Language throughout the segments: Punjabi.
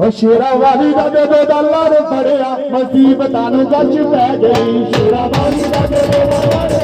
ਉਹ ਸ਼ੇਰਾ ਵਾਲੀ ਦਾ ਜਦੋਂ ਡਾਲਰ ਫੜਿਆ ਮੁਸੀਬਤਾਂ ਨੂੰ ਗੱਜ ਪੈ ਗਈ। ਸ਼ੇਰਾ ਵਾਲੀ ਦਾ ਜਦੋਂ ਡਾਲਰ ਫੜਿਆ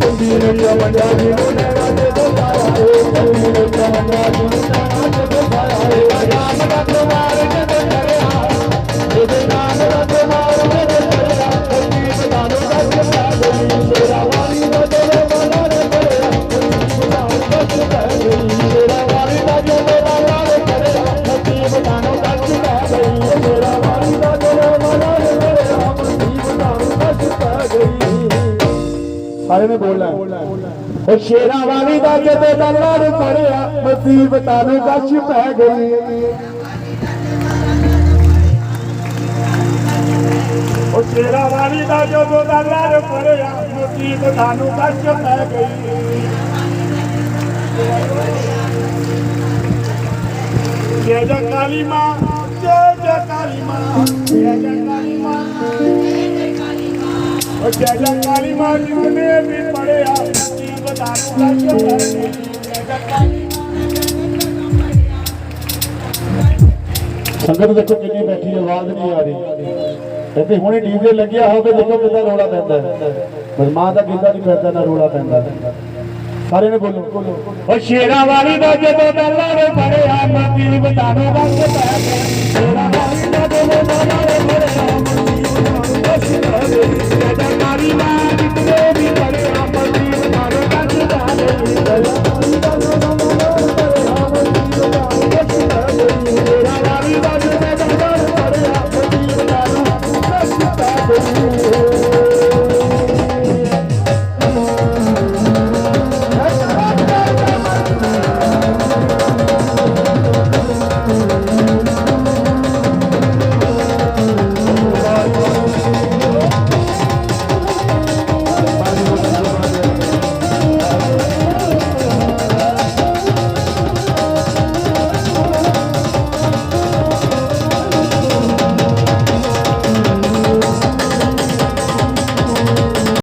ਕੰਜੀਰੇ ਚਮੰਦਾ ਜੀ ਨੂੰ ਨਾਰਾ ਜਦੋਂ ਆਇਆ ਏ ਕੰਜੀਰੇ ਚਮੰਦਾ ਜੀ ਨੂੰ ਸਾਰੇ ਨੇ ਬੋਲਣਾ ਉਹ ਸ਼ੇਰਾਂ ਵਾਲੀ ਦਾ ਜਦੋਂ ਡਾਲਰ ਫੜਿਆ ਮੁਸੀਬਤਾਂ ਨੂੰ ਗੱਜ ਪੈ ਗਈ। ਉਹ ਸ਼ੇਰਾਂ ਵਾਲੀ ਦਾ ਜਦੋਂ ਡਾਲਰ ਫੜਿਆ ਮੁਸੀਬਤਾਂ ਨੂੰ ਗੱਜ ਪੈ ਗਈ। ਜੇ ਜੈ ਮਾਂ, ਜੈ ਜੈ ਮਾਂ, ਜੈ ਜੈ ਮਾਂ ਉਹ ਜੈ ਕਾਲੀ ਮਾਂ ਜਿਸਨੇ ਵੀ ਪੜਿਆ ਮੁਸੀਬਤਾਂ ਨੂੰ ਗੱਜ ਪੈ ਗਈ ਕਾਲੀ ਸੰਗਤ ਦੇਖੋ ਕਿੰਨੀ ਬੈਠੀ ਆਵਾਜ਼ ਨਹੀਂ ਆ ਰਹੀ। ਇੱਥੇ ਹੁਣੇ ਡੀਜੇ ਲੱਗਿਆ ਹੋਵੇ, ਦੇਖੋ ਕਿੰਨਾ ਰੋਲਾ ਪੈਂਦਾ ਹੈ। ਦਾ ਕਿੰਦਾ ਨਹੀਂ ਪੈਂਦਾ ਨਾ ਰੋਲਾ ਪੈਂਦਾ। ਸਾਰੇ ਨੇ ਬੋਲੋ। ਉਹ ਸ਼ੇਰਾਂ ਵਾਲੀ ਦਾ ਜਦੋਂ ਡਾਲਰ ਫੜਿਆ ਮੁਸੀਬਤਾਂ ਨੂੰ ਗੱਜ ਪੈ ਗਈ ਸ਼ੇਰਾਂ ਵਾਲੀ